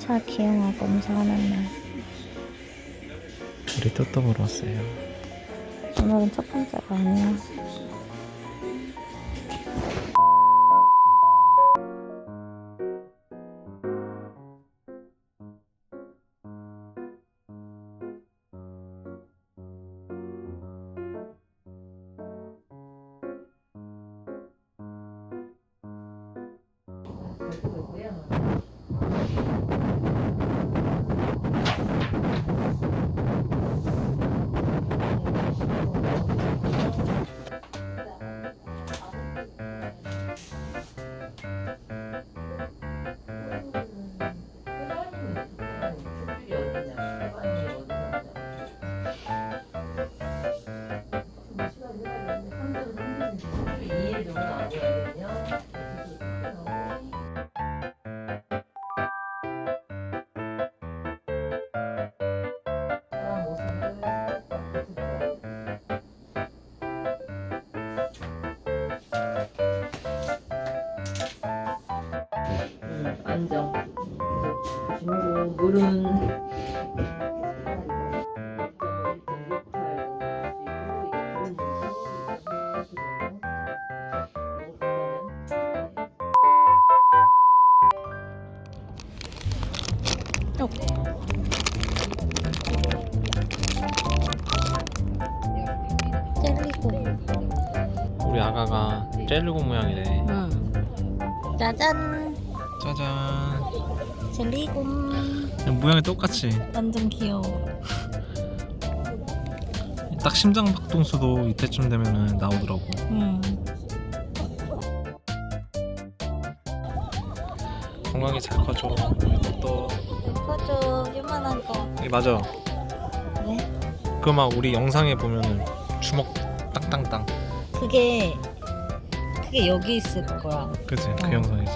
차 기영아 검사하는 날. 우리 또또 보러 왔어요. 오늘은 첫 번째가 아니야. 그리고 물은 젤리고. 우리 아가가 젤리고 모양이래. 응. 짜잔. 짜잔. 젤리고. 모양이 똑같이. 완전 귀여워. 딱 심장 박동수도 이때쯤 되면은 나오더라고. 응. 건강히 잘 커져. 우리 또또. 커져 요만한 거. 이 맞아. 왜? 그 막 우리 영상에 보면은 주먹 땅땅땅. 그게 그게 여기 있을 거야. 그지? 그 어. 영상이지.